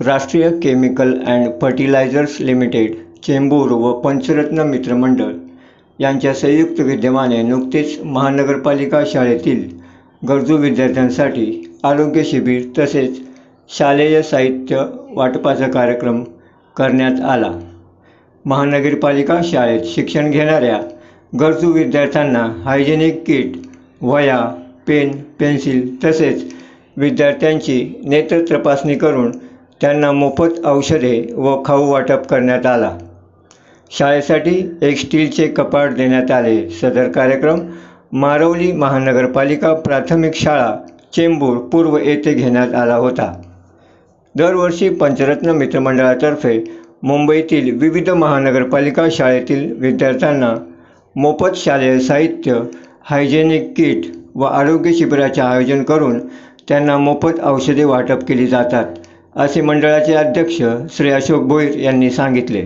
Rashtriya chemical and fertilisers limited Chembur व पंचरत्न मित्रमंडळ यांच्या संयुक्त विद्यमाने नुकतेच महानगरपालिका शाळेतील गरजू विद्यार्थ्यांसाठी आरोग्य शिबिर तसेच शालेय साहित्य वाटपाचा कार्यक्रम करण्यात आला. महानगरपालिका शाळेत शिक्षण घेणाऱ्या गरजू विद्यार्थ्यांना हायजेनिक किट वह्या पेन पेन्सिल तसेच विद्यार्थ्यांची नेत्र तपासणी करून त्यांना मोफत औषधे व खाऊ वाटप करण्यात आला. शाळेसाठी एक स्टीलचे कपाट देण्यात आले. सदर कार्यक्रम मारवली महानगरपालिका प्राथमिक शाळा चेंबूर पूर्व येथे घेण्यात आला होता. दरवर्षी पंचरत्न मित्रमंडळातर्फे मुंबईतील विविध महानगरपालिका शाळेतील विद्यार्थ्यांना मोफत शालेय साहित्य हायजेनिक किट व आरोग्य शिबिराचे आयोजन करून त्यांना मोफत औषधे वाटप केली जातात. असे मंडळाचे अध्यक्ष श्री अशोक भोईर यांनी सांगितले.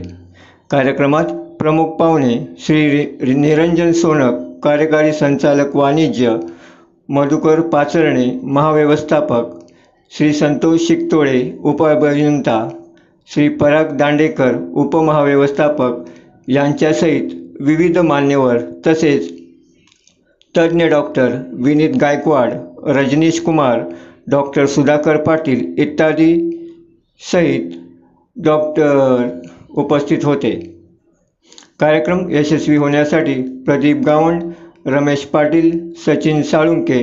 कार्यक्रमात प्रमुख पाहुणे श्री रि- निरंजन सोनक कार्यकारी संचालक वाणिज्य मधुकर पाचरणे महाव्यवस्थापक श्री संतोष शिकतोळे उपअभियंता श्री पराग दांडेकर उपमहाव्यवस्थापक यांच्यासहित विविध मान्यवर तसेच तज्ज्ञ डॉक्टर विनीत गायकवाड रजनीश कुमार डॉक्टर सुधाकर पाटील इत्यादी सहित डॉक्टर उपस्थित होते. कार्यक्रम यशस्वी होण्यासाठी प्रदीप गावंड रमेश पाटील सचिन साळुंके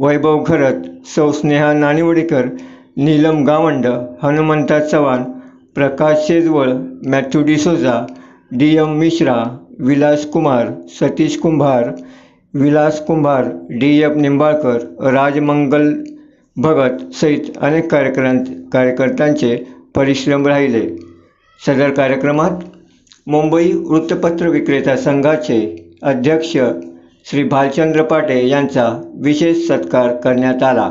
वैभव घरत सौ Sneha Nanivadekar Neelam Gawand Hanumanta Chavan Prakash Shejwal Matthew D'Souza D M Mishra Vilas Kumar Satish Kumbhar Vilas Kumbhar D F Nimbalkar Rajmangal Bhagat सहित अनेक कार्यक्रम कार्यकर्त्यांचे परिश्रम राहिले. सदर कार्यक्रमात मुंबई वृत्तपत्र विक्रेता संघाचे अध्यक्ष श्री भालचंद्र पाटे यांचा विशेष सत्कार करण्यात आला.